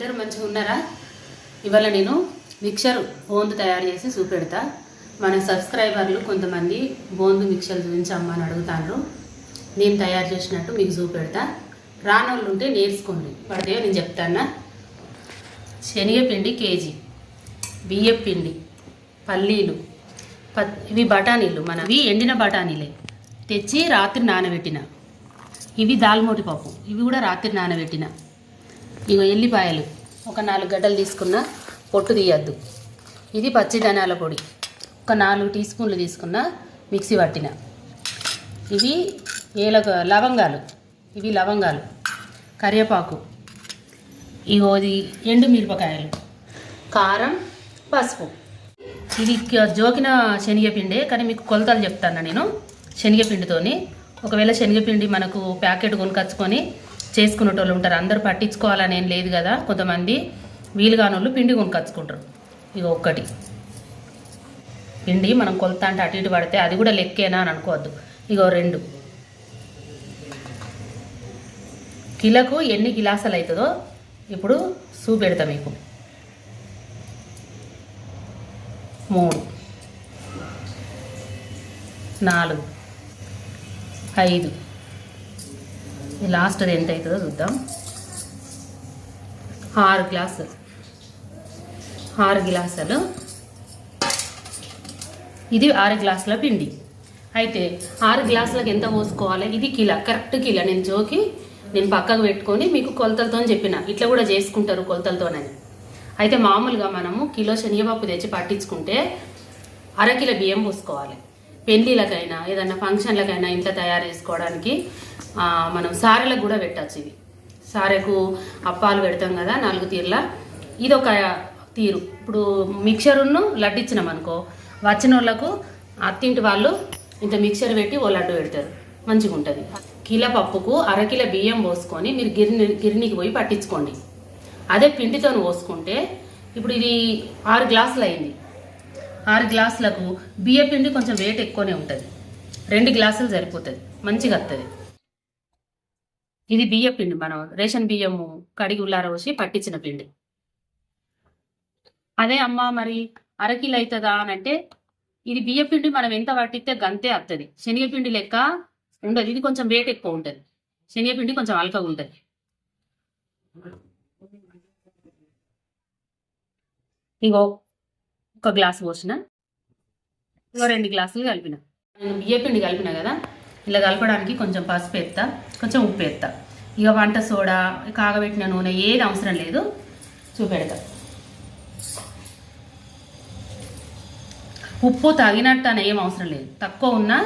అందరూ మంచిగా ఉన్నారా? ఇవాళ నేను మిక్చర్ బోందు తయారు చేసి చూపెడతా. మన సబ్స్క్రైబర్లు కొంతమంది బోందు మిక్చర్ గురించి అమ్మని అడుగుతాను నేను తయారు చేసినట్టు మీకు చూపెడతా. రానోళ్ళు ఉంటే నేర్చుకోండి. పడితే నేను చెప్తానా శనగపిండి కేజీ బియ్యపిండి పల్లీలు ప- ఇవి బఠానీలు మనవి ఎండిన బఠానీలే. తెచ్చి రాత్రి నానబెట్టిన. ఇవి దాల్మోటి పప్పు. ఇవి కూడా రాత్రి నానబెట్టిన. ఇగో ఎల్లిపాయలు. ఒక నాలుగు గడ్డలు తీసుకున్న పొట్టు తీయద్దు. ఇది పచ్చిధనాల పొడి. ఒక నాలుగు టీ స్పూన్లు తీసుకున్న మిక్సీ పట్టిన. ఇవి ఏలక లవంగాలు. ఇవి లవంగాలు. కరివేపాకు. ఇగో ఇది ఎండు మిరపకాయలు. కారం పసుపు. ఇది జోకిన శనగపిండే కానీ మీకు కొలతలు చెప్తాను నేను. శనగపిండితోని. ఒకవేళ శనగపిండి మనకు ప్యాకెట్ కొనుకొచ్చుకొని చేసుకునేటోళ్ళు ఉంటారు. అందరూ పట్టించుకోవాలని ఏం లేదు కదా. కొంతమంది వీలు కానోళ్ళు పిండి కొనుకొచ్చుకుంటారు. ఇక ఒక్కటి. పిండి మనం కొలత అంటే అటు ఇటు పడితే అది కూడా లెక్కేనా అని అనుకోవద్దు. ఇగో రెండు. కిలకు ఎన్ని గిలాసాలు అవుతుందో ఇప్పుడు చూపెడతా మీకు. మూడు. నాలుగు. ఐదు. లాస్ట్ అది ఎంత అవుతుందో చూద్దాం. ఆరు గ్లాసులు. ఆరు గ్లాసులు. ఇది ఆరు గ్లాసుల పిండి. అయితే ఆరు గ్లాసులకు ఎంత పోసుకోవాలి? ఇది కిలో కరెక్ట్ కిలో. నేను జోకి నేను పక్కకు పెట్టుకొని మీకు కొలతలతో చెప్పిన. ఇట్లా కూడా చేసుకుంటారు కొలతలతోనని. అయితే మామూలుగా మనము కిలో శనగపప్పు తెచ్చి పట్టించుకుంటే అరకిలో బియ్యం పోసుకోవాలి. పెళ్ళిళ్ళకైనా ఏదైనా ఫంక్షన్లకైనా ఇంట్లో తయారు చేసుకోవడానికి మనం సారెలకు కూడా పెట్టచ్చు ఇవి. సారెకు అప్పాలు పెడతాం కదా నాలుగు తీర్ల. ఇది ఒక తీరు. ఇప్పుడు మిక్చరును లడ్డు ఇచ్చినాం అనుకో వచ్చిన వాళ్ళకు అత్తింటి వాళ్ళు ఇంత మిక్చర్ పెట్టి ఓ లడ్డు పెడతారు. మంచిగా ఉంటుంది కిలో పప్పుకు అరకిలో బియ్యం పోసుకొని మీరు గిరిని గిరినికి పోయి పట్టించుకోండి. అదే పిండితో పోసుకుంటే ఇప్పుడు ఇది ఆరు గ్లాసులు అయింది. ఆరు గ్లాసులకు బియ్య పిండి కొంచెం వెయిట్ ఎక్కువనే ఉంటుంది. రెండు గ్లాసులు సరిపోతుంది. మంచిగా వస్తుంది ఇది బియ్య పిండి మనం రేషన్ బియ్యము కడిగి ఉల్లారవసి పట్టించిన పిండి. అదే అమ్మ మరి అరకిలో అవుతుందా అని అంటే ఇది బియ్య పిండి మనం ఎంత పట్టిస్తే గంతే వస్తుంది శనగపిండి లెక్క ఉండదు. ఇది కొంచెం వేట్ ఎక్కువ ఉంటుంది. శనగపిండి కొంచెం అల్కగా ఉంటుంది. ఇగో ఒక గ్లాస్ పోసిన. ఇగో రెండు గ్లాసులు కలిపిన. బియ్య పిండి కలిపిన కదా ఇలా కలపడానికి కొంచెం పసుపు ఎత్తా కొంచెం ఉప్పు ఎత్తా ఇక వంట సోడా కాగబెట్టిన నూనె ఏది అవసరం లేదు చూపెడతా. ఉప్పు తగినట్టు అని ఏం అవసరం లేదు. తక్కువ ఉన్నా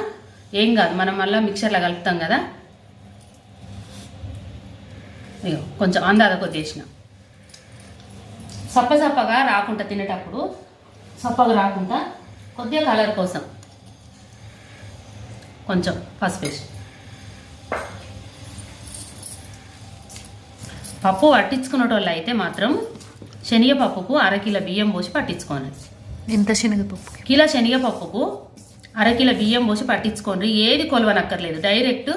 ఏం కాదు. మనం మళ్ళీ మిక్సర్లో కలుపుతాం కదా. ఇగో కొంచెం అందాద కొద్ది వేసిన. సప్ప సప్పగా రాకుండా తినేటప్పుడు సప్పగా రాకుండా కొద్దిగా కలర్ కోసం. కొంచెం పసుపు వేసి. పప్పు పట్టించుకునేటోళ్ళు అయితే మాత్రం శనగపప్పుకు అరకిలో బియ్యం పోసి పట్టించుకోండి. ఎంత శనగపప్పు కిలో శనగపప్పుకు అరకిలో బియ్యం పోసి పట్టించుకోండి. ఏది కొలవనక్కర్లేదు. డైరెక్ట్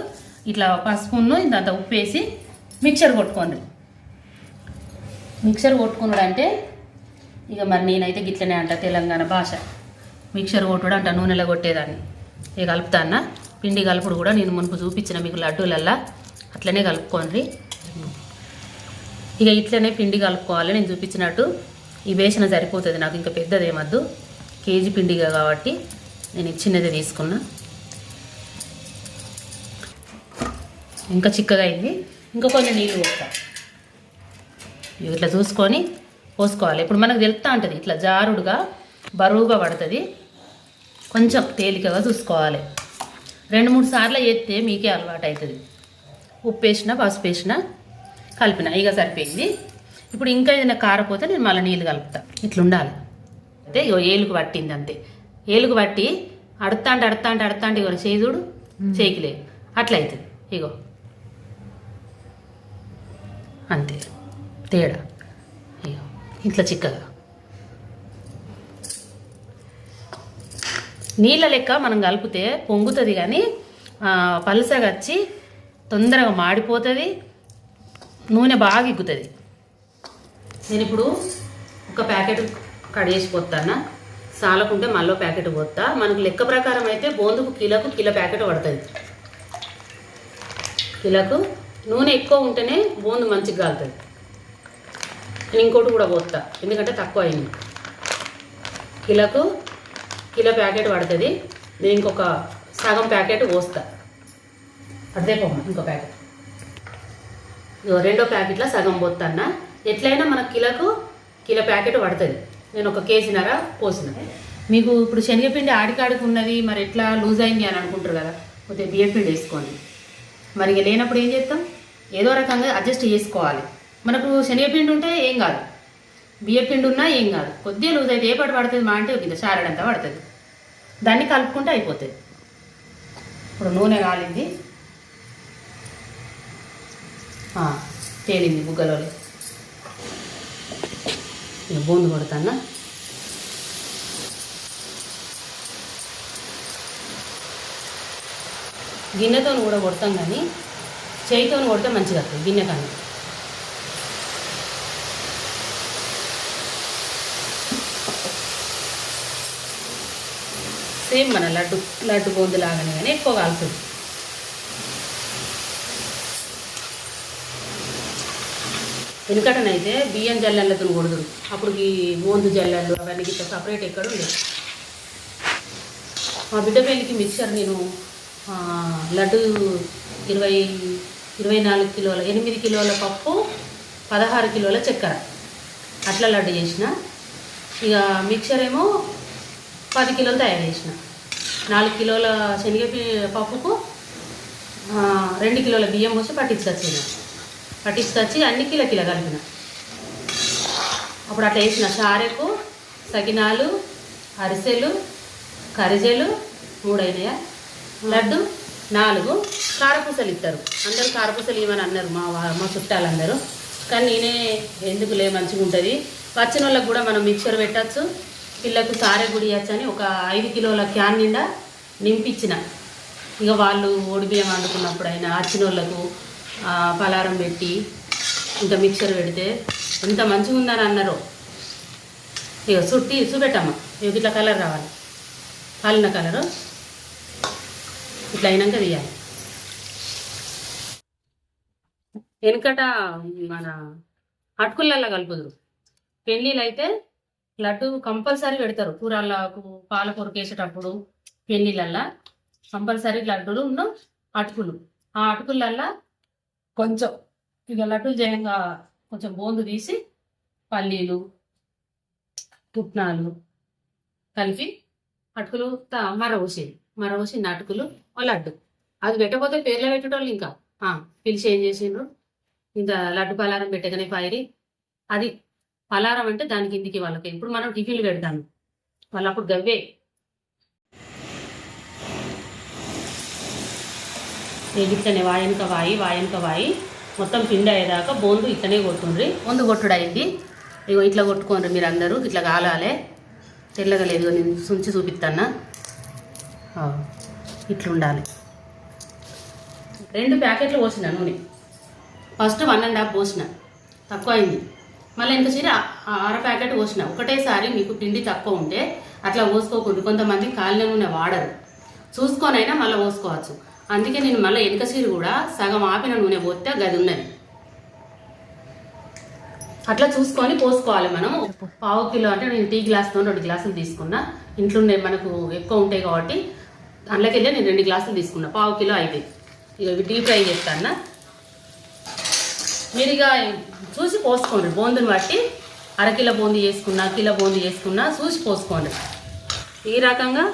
ఇట్లా పసుపును ఇంత ఉప్పు వేసి మిక్చర్ కొట్టుకోండి. మిక్చర్ కొట్టుకున్నాడు అంటే ఇక మరి నేనైతే గిట్లనే అంట తెలంగాణ భాష. మిక్చర్ కొట్టుడు అంట నూనెలో కొట్టేదాన్ని. ఇక కలుపుతాన్న పిండి కలుపుడు కూడా నేను మునుపు చూపించిన మీకు లడ్డూలల్లా. అట్లనే కలుపుకోండి. ఇక ఇట్లనే పిండి కలుపుకోవాలి నేను చూపించినట్టు. ఈ వేసిన సరిపోతుంది నాకు ఇంకా పెద్దది ఏమద్దు కేజీ పిండిగా కాబట్టి నేను చిన్నది తీసుకున్నా. ఇంకా చిక్కగా అయింది. ఇంకా కొన్ని నీళ్ళు పోస్తా. ఇట్లా చూసుకొని పోసుకోవాలి. ఇప్పుడు మనకు తెలుస్తూ ఉంటుంది ఇట్లా జారుడుగా బరువుగా పడుతుంది. కొంచెం తేలికగా చూసుకోవాలి. రెండు మూడు సార్లు చేస్తే మీకే అలవాటు అవుతుంది ఉప్పు వేసిన పసుపు వేసిన కలిపిన. ఇక సరిపోయింది. ఇప్పుడు ఇంకా ఏదైనా కారపోతే నేను మళ్ళీ నీళ్ళు కలుపుతా. ఇట్లా ఉండాలి అయితే ఇగో ఏలుగు పట్టింది అంతే. ఏలుగు పట్టి అడతా అంటే అడతా అంటే అడతా అంటే ఇగో చేదుడు చేకిలేదు అట్లా అవుతుంది ఇగో. అంతే. తేడా. ఇగో. ఇట్లా చిక్కగా. నీళ్ళ లెక్క మనం కలిపితే పొంగుతుంది కానీ పలుసగా వచ్చి తొందరగా మాడిపోతుంది నూనె బాగా ఇగ్గుతుంది. నేను ఇప్పుడు ఒక ప్యాకెట్ కడిగేసి పోతానా సాలకుంటే మళ్ళీ ప్యాకెట్ పోతా మనకు లెక్క ప్రకారం అయితే బోందుకు కిలోకు కిలో ప్యాకెట్ పడుతుంది. కిలోకు నూనె ఎక్కువ ఉంటేనే బోందు మంచిగా కాలుతుంది నేను ఇంకోటి కూడా పోతా ఎందుకంటే తక్కువ అయింది. కిలోకు కిలో ప్యాకెట్ పడుతుంది. నేను ఇంకొక సగం ప్యాకెట్ పోస్తా. అదే పొమ్మ ఇంకో ప్యాకెట్. ఇగో రెండో ప్యాకెట్లో సగం పోతాన్న ఎట్లయినా మన కిలోకు కిలో ప్యాకెట్ పడుతుంది. నేను ఒక కేజీన్నర పోసిన. మీకు ఇప్పుడు శనగపిండి ఆడికాడికి ఉన్నది మరి ఎట్లా లూజ్ అయింది అని అనుకుంటారు కదా కొద్దిగా బియ్యం పిండి వేసుకోండి. మరి ఇక లేనప్పుడు ఏం చేస్తాం? ఏదో రకంగా అడ్జస్ట్ చేసుకోవాలి. మనకు శనగపిండి ఉంటే ఏం కాదు. బియ్యం పిండి ఉన్నా ఏం కాదు. కొద్దిగా లూజ్ అయితే ఏ పాటు పడుతుంది? మా అంటే ఇంత చారడంతా పడుతుంది. దాన్ని కలుపుకుంటే అయిపోతుంది ఇప్పుడు నూనె కాలింది. తేలింది బుగ్గలో బూందు కొడతానా? గిన్నెతో కూడా కొడతాం కానీ చేయితో కొడితే మంచిగా వస్తుంది గిన్నె కానీ సేమ్ మన లడ్డు లడ్డు బూందు లాగానే కానీ ఎక్కువ కాలుతుంది వెనుకటనైతే బియ్యం జల్లెళ్ళతో కొడుదురు అప్పుడు ఈ బూందు జల్లెళ్ళు అవన్నీ ఇట్లా సపరేట్ ఎక్కడ ఉండేది మా బిడ్డ పెళ్ళికి మిక్చర్ నేను లడ్డు ఇరవై ఇరవై నాలుగు కిలోల ఎనిమిది కిలోల పప్పు పదహారు కిలోల చక్కెర. అట్లా లడ్డు చేసిన. ఇక మిక్చర్ ఏమో పది కిలోలు తయారు చేసిన. నాలుగు కిలోల శనగ పప్పుకు రెండు కిలోల బియ్యం పోసి పట్టించుకొచ్చిన. పట్టించుకొచ్చి అన్ని కిలో కిలో కలిపిన. అప్పుడు అట్లా వేసిన సారెకు సకినాలు అరిసెలు కరిజెలు మూడైనాయా? లడ్డు నాలుగు. కారపూసలు ఇస్తారు అందరూ కారపూసలు ఇవ్వని అన్నారు మా మా చుట్టాలందరూ. కానీ నేనే ఎందుకులే మంచిగా ఉంటుంది వచ్చిన వాళ్ళకి కూడా మనం మిక్చర్ పెట్టచ్చు. పిల్లకు సారె గుడి అని ఒక ఐదు కిలోల క్యాన్ నిండా నింపించిన ఇక వాళ్ళు ఓడి బియ్యం అయినా వచ్చిన వాళ్ళకు పలారం పెట్టి ఇంకా మిక్చర్ పెడితే ఎంత మంచిగా ఉందని అన్నారు. ఇక చుట్టి చూపెట్టమ్మా ఇక ఇట్లా కలర్ రావాలి. పాలిన కలరు ఇట్లా అయినాక తీయాలి వెనుకట మన అటుకులల్లో కలుపుదురు. పెళ్ళిళ్ళు అయితే లడ్డు కంపల్సరీ పెడతారు. కూరలకు పాలకూర వేసేటప్పుడు పెళ్ళిళ్ళల్లా కంపల్సరీ లడ్డులు ఉన్న అటుకులు. ఆ అటుకులల్లో కొంచెం ఇక లడ్డులు చేయంగా కొంచెం బోందు తీసి పల్లీలు పుట్నాలు కలిపి అటుకులు త- మరవసేది మరవసి అటుకులు ఓ లడ్డు. అది పెట్టకపోతే పేర్లో పెట్టేటోళ్ళు ఇంకా. పిలిచి ఏం చేసిండ్రు? ఇంకా లడ్డు పలారం పెట్టగానే పైరి. అది పలారం అంటే దానికి ఇంటికి వాళ్ళకి. ఇప్పుడు మనం టిఫిన్లు పెడతాను వాళ్ళు అప్పుడు గవ్వే. ఇట్లనే వాయనక వాయి వాయనక వాయి. మొత్తం పిండి అయ్యేదాకా బోందు ఇట్లనే కొట్టుండ్రి. బోందు కొట్టుడు అయింది ఇగో ఇట్లా కొట్టుకోండి మీరు అందరూ ఇట్లా కాలాలే. తెల్లగా లేదు. నేను సుంచి చూపిస్తానా ఇట్లుండాలి. ఇట్లా ఉండాలి రెండు ప్యాకెట్లు పోసిన నూనె. ఫస్ట్ వన్ అండ్ హాఫ్ పోసిన. తక్కువ అయింది మళ్ళీ ఇంకా చీర అర ప్యాకెట్ పోసిన. ఒకటేసారి మీకు పిండి తక్కువ ఉంటే అట్లా పోసుకోకూడదు. కొంతమంది కాలిన నూనె వాడరు. చూసుకొనైనా మళ్ళీ పోసుకోవచ్చు. అందుకే నేను మళ్ళీ వెనక చీర కూడా సగం ఆపిన నూనె పోతే గది ఉన్నది. అట్లా చూసుకొని పోసుకోవాలి మనం. పావు కిలో అంటే నేను టీ గ్లాస్తో రెండు గ్లాసులు తీసుకున్నా. ఇంట్లో ఉండే మనకు ఎక్కువ ఉంటాయి కాబట్టి అందులోకెళ్ళి నేను రెండు గ్లాసులు తీసుకున్నా. పావు కిలో అయితే ఇక ఇవి డీప్ ఫ్రై చేస్తాను మీరు ఇక చూసి పోసుకోండి. బూందుని బట్టి అరకిలో బూందీ చేసుకున్నా కిలో బూందీ చేసుకున్నా చూసి పోసుకోండి. ఈ రకంగా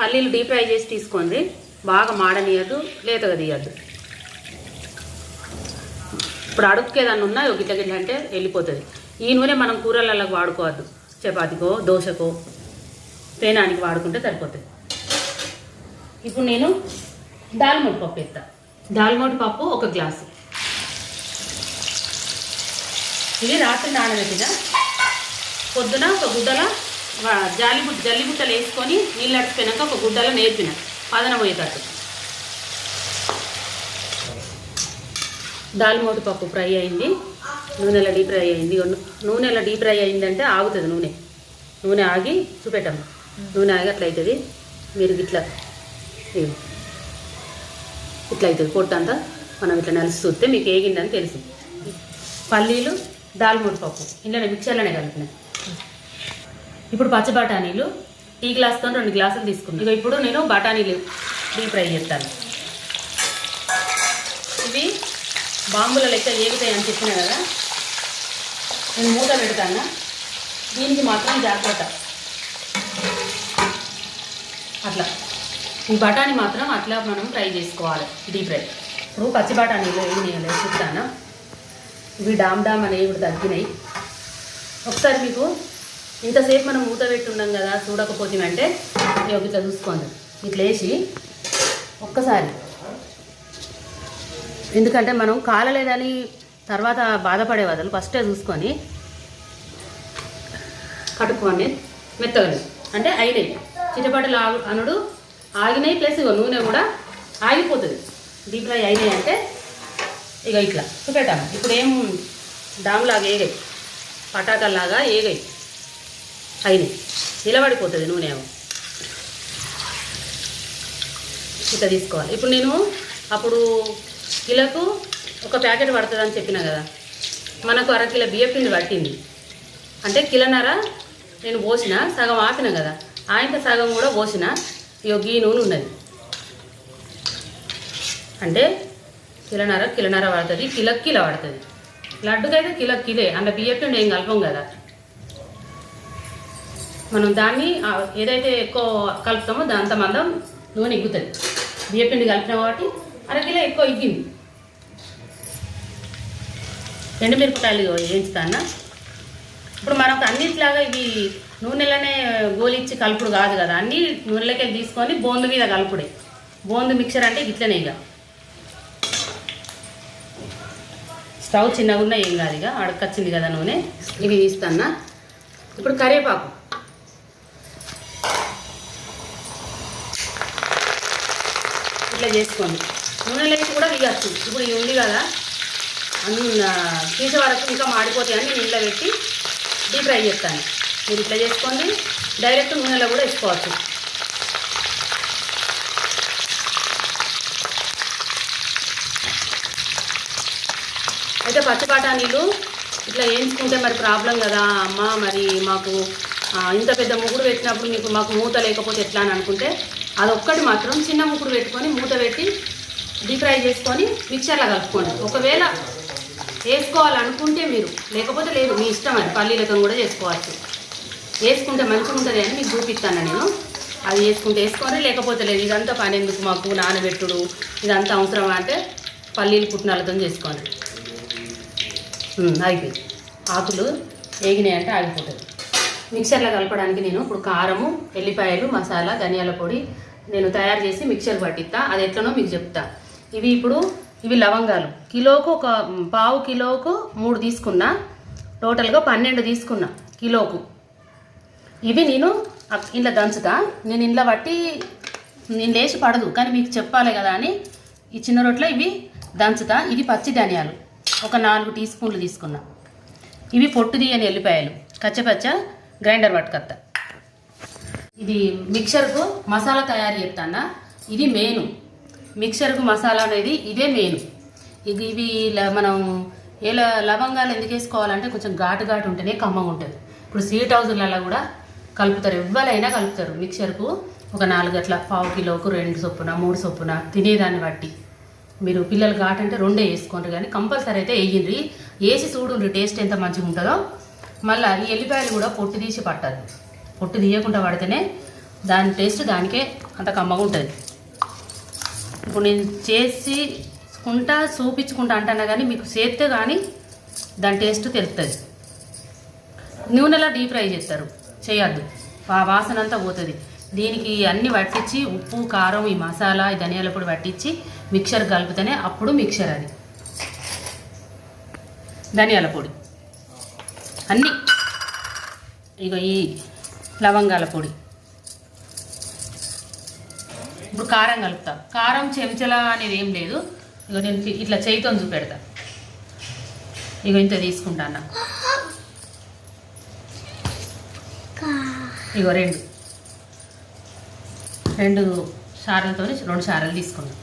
పల్లీలు డీప్ ఫ్రై చేసి తీసుకోండి. బాగా మాడనీయద్దు లేతగా తీయద్దు. ఇప్పుడు అడుక్కేదాన్ని ఉన్నా ఒక గిట్ల గిట్ల అంటే వెళ్ళిపోతుంది. ఈ నూనె మనం కూరలకు వాడుకోవద్దు. చపాతీకో దోశకో పేనానికి వాడుకుంటే సరిపోతుంది. ఇప్పుడు నేను దాల్మొట్టు పప్పు ఎత్తా. దాల్మొట్టు పప్పు ఒక గ్లాసు. ఇది రాత్రి నానబెట్టిన? పొద్దున ఒక గుడ్డల జాలి బుట్ట జల్లి బుట్టలు వేసుకొని నీళ్ళు అడిచిపోయినాక ఒక గుడ్డలో నేర్పిన. పదన పోయేటట్టు. దాల్మోటి పప్పు ఫ్రై అయింది. నూనెలో డీప్ ఫ్రై అయింది. నూనెలో డీప్ ఫ్రై అయిందంటే ఆగుతుంది నూనె. నూనె ఆగి చూపెట్టమ్మ. నూనె ఆగి అట్లా అవుతుంది మీరు ఇట్లా ఇట్లా అవుతుంది పొట్టంతా మనం ఇట్లా నలిసి చూస్తే మీకు ఏగిందని తెలుసు. పల్లీలు దాల్మూడి పప్పు. ఇందులో మిక్చర్లోనే కలిపినాయి ఇప్పుడు పచ్చి బఠానీలు టీ గ్లాస్తో రెండు గ్లాసులు తీసుకున్నాను ఇక ఇప్పుడు నేను బఠానీలు డీప్ ఫ్రై చేస్తాను. ఇవి బాంబుల లెక్క ఏగుతాయి అని చెప్పిన కదా నేను మూత పెడతాను. దీనికి మాత్రం జాగ్రత్త. అట్లా. ఈ బఠానీ మాత్రం అట్లా మనం ఫ్రై చేసుకోవాలి డీప్ ఫ్రై. ఇప్పుడు పచ్చి బఠానీలో ఏం నేను చూస్తాను? ఇవి డామ్ డామ్ అనేవి ఇప్పుడు తగ్గినాయి. ఒకసారి మీకు ఇంతసేపు మనం మూత పెట్టున్నాం కదా చూడకపోతేమంటే ఇవి ఇట్లా చూసుకోండి. ఇట్లా వేసి ఒక్కసారి. ఎందుకంటే మనం కాలలేదని తర్వాత బాధపడే వదలు ఫస్టే చూసుకొని కట్టుకోండి మెత్తగలు అంటే అయినాయి. చిటపటలు ఆగు అనుడు ఆగినాయి ప్లస్ ఇగో నూనె కూడా ఆగిపోతుంది. డీప్ ఫ్రై అయినాయి అంటే ఇక ఇట్లా. చూపెట్టాము ఇప్పుడు ఏం డామ్లాగా ఏగాయి. పటాకల్లాగా ఏగాయి. అయినాయి. నిలబడిపోతుంది నూనె ఏమో ఇట్లా తీసుకోవాలి. ఇప్పుడు నేను అప్పుడు కిలోకు ఒక ప్యాకెట్ పడుతుంది అని చెప్పిన కదా. మనకు అరకిలో బియ్య పిండి పట్టింది. అంటే కిలోన్నర నేను పోసిన సగం ఆపిన కదా. ఆయన సగం కూడా పోసిన. ఇక గీ నూనె ఉన్నది. అంటే కిలనర కిలనర పడుతుంది కిలో కిలో పడుతుంది లడ్డుకైతే కిలో కిలే అందులో బియ్య పిండి ఏం కలపం కదా. మనం దాన్ని ఏదైతే ఎక్కువ కలుపుతామో దాంత మందం నూనె ఇగ్గుతుంది. బియ్యపిండి కలిపిన కాబట్టి అరకిలో ఎక్కువ ఇగ్గింది. ఎండుమిరపకాయలు వేయించుతాను? ఇప్పుడు మనకు అన్నిట్లాగా ఇవి నూనెలోనే గోలిచ్చి కలుపుడు కాదు కదా. అన్నీ నూనెలోకి తీసుకొని బోందు మీద కలుపుడే. బోందు మిక్చర్ అంటే ఇట్లనే ఇక స్టవ్ చిన్నగా ఉన్నా ఏం కాదు ఇక అడకొచ్చింది కదా నూనె. ఇవి తీస్తానా? ఇప్పుడు కరివేపాకు. ఇట్లా చేసుకోండి. నూనెలో లేచి కూడా తీయచ్చు. ఇప్పుడు ఇది ఉంది కదా అన్ని తీసే వరకు ఇంకా మాడిపోతాయని నేను ఇంట్లో పెట్టి డీప్ ఫ్రై చేస్తాను. మీరు ఇట్లా చేసుకోండి. డైరెక్ట్ నూనెలో కూడా వేసుకోవచ్చు. పచ్చి బఠానీలు ఇట్లా వేయించుకుంటే మరి ప్రాబ్లం కదా అమ్మ మరి మాకు ఇంత పెద్ద ముగ్గురు పెట్టినప్పుడు మీకు మాకు మూత లేకపోతే ఎట్లా అని అనుకుంటే అదొక్కటి మాత్రం చిన్న ముగ్గురు పెట్టుకొని మూత పెట్టి డీప్ ఫ్రై చేసుకొని మిక్చర్లో కలుపుకోండి. ఒకవేళ వేసుకోవాలనుకుంటే మీరు లేకపోతే లేదు మీ ఇష్టం అది పల్లీలతో కూడా చేసుకోవచ్చు. వేసుకుంటే మంచిగా ఉంటుంది అని మీకు చూపిస్తాను నేను. అది వేసుకుంటే వేసుకోండి లేకపోతే లేదు ఇదంతా పని ఎందుకు మాకు నానబెట్టుడు ఇదంతా అవసరమా అంటే పల్లీలు పుట్టినాలతో చేసుకోండి. ఆగిపోయింది ఆకులు వేగినాయి అంటే ఆగిపోతుంది మిక్సర్లో కలపడానికి నేను ఇప్పుడు కారము ఎల్లిపాయలు మసాలా ధనియాల పొడి నేను తయారు చేసి మిక్సర్ పట్టిస్తా. అది ఎట్లనో మీకు చెప్తా. ఇవి ఇప్పుడు ఇవి లవంగాలు. కిలోకు ఒక పావు కిలోకు మూడు తీసుకున్నా టోటల్గా పన్నెండు తీసుకున్నా కిలోకు. ఇవి నేను ఇంట్లో దంచుతా. నేను ఇంట్లో పట్టి నేను లేచి పడదు. కానీ మీకు చెప్పాలి కదా అని ఈ చిన్న రొట్లో ఇవి దంచుతా. ఇది పచ్చి ధనియాలు. ఒక నాలుగు టీ స్పూన్లు తీసుకున్నా. ఇవి పొట్టు తీయని ఎల్లిపాయలు. కచ్చపచ్చ గ్రైండర్ పట్టుకొత్తా. ఇది మిక్సర్కు మసాలా తయారు చేస్తానా ఇది మెయిన్. మిక్సర్కు మసాలా అనేది ఇదే మెయిన్. ఇది ఇవి ల- మనం ఏ లవంగాలు ఎందుకు వేసుకోవాలంటే కొంచెం ఘాటు ఘాటు ఉంటేనే కమ్మగా ఉంటుంది. ఇప్పుడు స్వీట్ హౌజులలో కూడా కలుపుతారు. ఎవ్వరైనా కలుపుతారు. మిక్సర్కు ఒక నాలుగు అట్లా పావు కిలోకు రెండు చొప్పున మూడు చొప్పున తినేదాన్ని బట్టి. మీరు పిల్లలు ఘాట్ అంటే రెండే వేసుకోండి కానీ కంపల్సరీ అయితే వేయండి. వేసి చూడండి టేస్ట్ ఎంత మంచిగా ఉంటుందో. మళ్ళీ ఈ ఎల్లిపాయలు కూడా పొట్టు తీసి పట్టాలి. పొట్టు తీయకుండా పడితేనే దాని టేస్ట్ దానికే అంత కమ్మగా ఉంటుంది. ఇప్పుడు నేను చేసి కుంటా చూపించుకుంటా అంటాను కానీ మీకు చేస్తే కానీ దాని టేస్ట్ తెలుస్తుంది. నూనెలో డీప్ ఫ్రై చేస్తారు. చేయొద్దు. ఆ వాసన అంతా పోతుంది. దీనికి అన్నీ పట్టించి ఉప్పు కారం ఈ మసాలా ఈ ధనియాల పొడి పట్టించి మిక్సర్ కలిపితేనే అప్పుడు మిక్సర్ అది. ధనియాల పొడి. అన్నీ. ఇక ఈ లవంగాల పొడి. ఇప్పుడు కారం కలుపుతా. కారం చెంచల అనేది ఏం లేదు. ఇక నేను ఇట్లా చేయితో చూపెడతా. ఇగో ఇంత తీసుకుంటాను ఇగో రెండు. రెండు సారలతో రెండు సారలు తీసుకున్నాను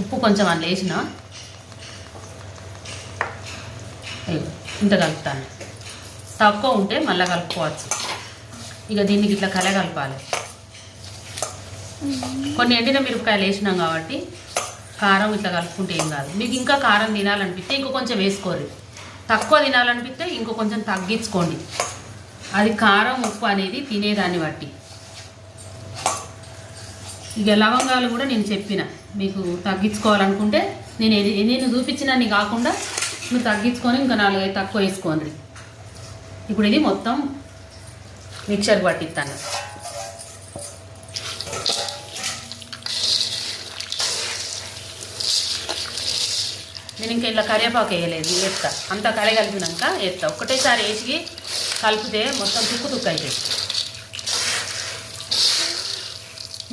ఉప్పు కొంచెం అందులో వేసిన. ఇంత కలుపుతాను. తక్కువ ఉంటే మళ్ళీ కలుపుకోవచ్చు. ఇక దీనికి ఇట్లా కల కలపాలి. కొన్ని ఎండిన మిరపకాయలు వేసినాం కాబట్టి కారం ఇట్లా కలుపుకుంటే ఏం కాదు. మీకు ఇంకా కారం తినాలనిపిస్తే ఇంకో కొంచెం వేసుకోరు తక్కువ తినాలనిపిస్తే ఇంకో కొంచెం తగ్గించుకోండి. అది కారం ఉప్పు అనేది తినేదాన్ని బట్టి. ఇక లవంగాలు కూడా నేను చెప్పిన. మీకు తగ్గించుకోవాలనుకుంటే నేను నేను చూపించినన్ని కాకుండా నువ్వు తగ్గించుకొని ఇంకా నాలుగైదు తక్కువ వేసుకోండి. ఇప్పుడు ఇది మొత్తం మిక్చర్ పట్టిస్తాను. నేను ఇంకా ఇలా కరివేపాకు వేయలేదు వేస్తా. అంతా కలగలిపినాక వేస్తా. ఒకటేసారి వేసి కలిపితే మొత్తం తుక్కు తుక్కు అవుతుంది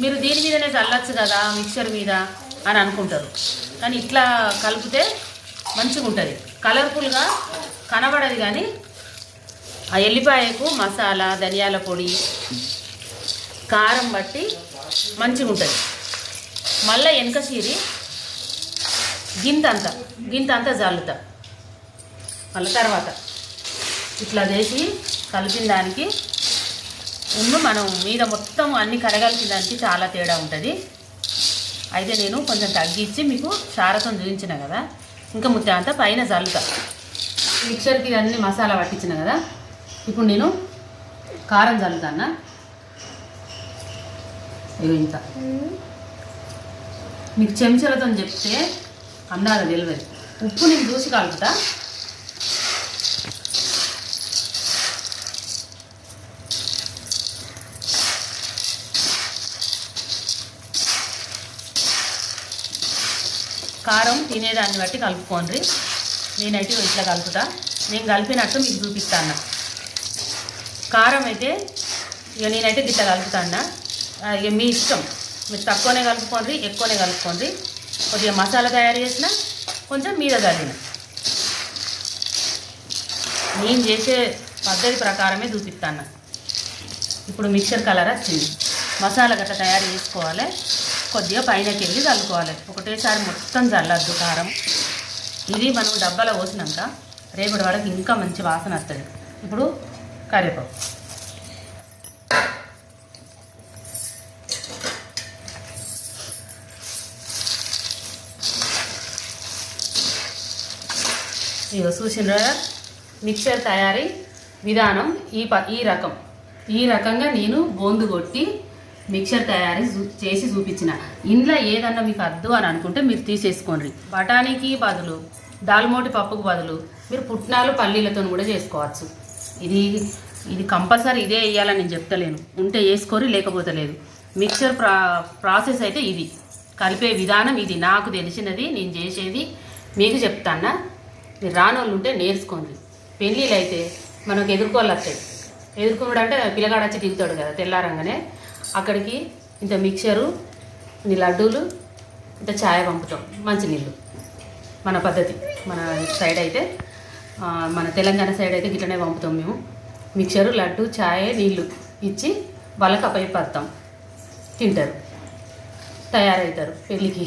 మీరు దీని మీదనే చల్లచ్చు కదా మిక్చర్ మీద అని అనుకుంటారు. కానీ ఇట్లా కలిపితే మంచిగా ఉంటుంది. కలర్ఫుల్గా కనబడదు కానీ ఆ ఎల్లిపాయకు మసాలా ధనియాల పొడి కారం బట్టి మంచిగా ఉంటుంది. మళ్ళీ వెనక చీరి గింత అంతా గింత అంతా జల్లుతా. మళ్ళీ తర్వాత ఇట్లా చేసి కలిపిన దానికి ఉన్ను మనం మీద మొత్తం అన్ని కలగలిపిన దానికి చాలా తేడా ఉంటుంది. అయితే నేను కొంచెం తగ్గించి మీకు శారసం చూపించిన కదా. ఇంకా ముద్ద అంతా పైన జల్లుతా. మిక్సర్కి అన్ని మసాలా పట్టించిన కదా. ఇప్పుడు నేను కారం చల్లుతానా ఇవి ఇంత. మీకు చెంచాలతో చెప్తే అన్నారు తెలియదు. ఉప్పు నేను చూసి కలుపుతా కారం తినేదాన్ని బట్టి కలుపుకోండి. నేనైతే ఇట్లా కలుపుతా. నేను కలిపినట్టు మీకు చూపిస్తాను. కారం అయితే ఇక నేనైతే గిట్ల కలుపుతాను. ఇక మీ ఇష్టం. మీరు తక్కువనే కలుపుకోండి ఎక్కువనే కలుపుకోండి. కొద్దిగా మసాలా తయారు చేసిన కొంచెం మీద చల్లిన. నేను చేసే పద్ధతి ప్రకారమే చూపిస్తాను. ఇప్పుడు మిక్సర్ కలర్ వచ్చింది. మసాలా గట్ట తయారు చేసుకోవాలి. కొద్దిగా పైనకి వెళ్ళి చల్లుకోవాలి. ఒకటేసారి మొత్తం చల్లద్దు కారం. ఇది మనం డబ్బాలో పోసినాక రేపటి వరకు ఇంకా మంచి వాసన వస్తుంది. ఇప్పుడు కరివేపాకు. ఇదిగో చూసిండ్రా మిక్చర్ తయారీ విధానం ఈ ప ఈ రకం. ఈ రకంగా నేను బోందు కొట్టి మిక్చర్ తయారీ చూ- చేసి చూపించిన. ఇంట్లో ఏదన్నా మీకు అద్దు అని అనుకుంటే మీరు తీసేసుకోండి. బఠానీకి బదులు దాల్మోటి పప్పుకు బదులు మీరు పుట్నాలు పల్లీలతో కూడా చేసుకోవచ్చు. ఇది ఇది కంపల్సరీ ఇదే వేయాలని నేను చెప్తలేను. ఉంటే వేసుకోరు లేకపోతే లేదు. మిక్చర్ ప్రా ప్రాసెస్ అయితే ఇది. కలిపే విధానం ఇది. నాకు తెలిసినది నేను చేసేది మీకు చెప్తానా మీరు రానోళ్ళు ఉంటే నేర్చుకోండి. పెళ్ళిళ్ళు అయితే మనకు ఎదుర్కోవాలి వస్తాయి. ఎదుర్కొన్నాడు అంటే పిల్లగాడు వచ్చి దిగుతాడు కదా తెల్లారంగానే. అక్కడికి ఇంత మిక్చరు ఇన్ని లడ్డూలు ఇంత ఛాయ్ పంపుతాం. మంచినీళ్ళు. మన పద్ధతి. మన సైడ్ అయితే మన తెలంగాణ సైడ్ అయితే గిట్లనే పంపుతాం మేము. మిక్చరు లడ్డు ఛాయ్ నీళ్ళు ఇచ్చి వాళ్ళకి అప్పయిపోతాం తింటారు. తయారవుతారు పెళ్ళికి.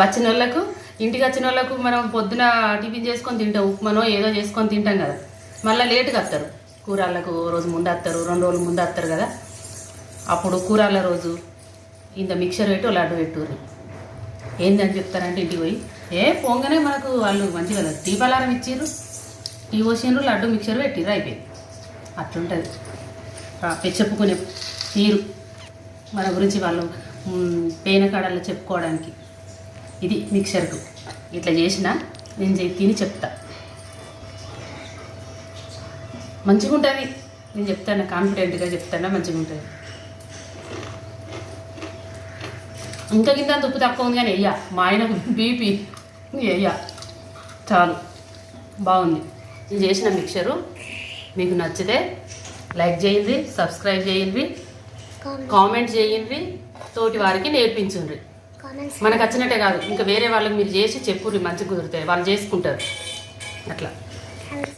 వచ్చిన వాళ్ళకు ఇంటికి వచ్చిన వాళ్ళకు మనం పొద్దున టిఫిన్ చేసుకొని తింటాం ఉప్మనో ఏదో చేసుకొని తింటాం కదా. మళ్ళీ లేటుగా వస్తారు. కూరళ్ళకు రోజు ముందు వస్తారు రెండు రోజులు ముందు వస్తారు కదా. అప్పుడు కూరల రోజు ఇంత మిక్చర్ పెట్టు లడ్డు పెట్టుర్రు. ఏందని చెప్తారంటే ఇంటికి పోయి ఏ పోగానే మనకు వాళ్ళు మంచిగా దీపాలారం ఇచ్చిర్రు. టీ పోసిండ్రు లడ్డు మిక్చర్ పెట్టిర్రు అయిపోయింది. అట్లుంటుంది. చెప్పుకునే తీరు మన గురించి వాళ్ళు పేన కాడల్లో చెప్పుకోవడానికి. ఇది మిక్సర్కు ఇట్లా చేసిన నేను చే- తిని చెప్తా. మంచిగా ఉంటుంది నేను చెప్తాను కాన్ఫిడెంట్గా చెప్తాను మంచిగా ఉంటుంది ఇంకా కింద ఉప్పు తక్కువ ఉంది కానీ వెయ్య. మా ఆయనకు బీపీ వెయ్య. చాలు. బాగుంది. నేను చేసిన మిక్చరు. మీకు నచ్చితే లైక్ చేయండి సబ్స్క్రైబ్ చేయండి కామెంట్. చేయండి తోటి వారికి నేర్పించండి. మనకు వచ్చినట్టే కాదు. ఇంకా వేరే వాళ్ళకి మీరు చేసి చెప్పుర్రి మంచిగా కుదురుతాయి. వాళ్ళు చేసుకుంటారు. అట్లా.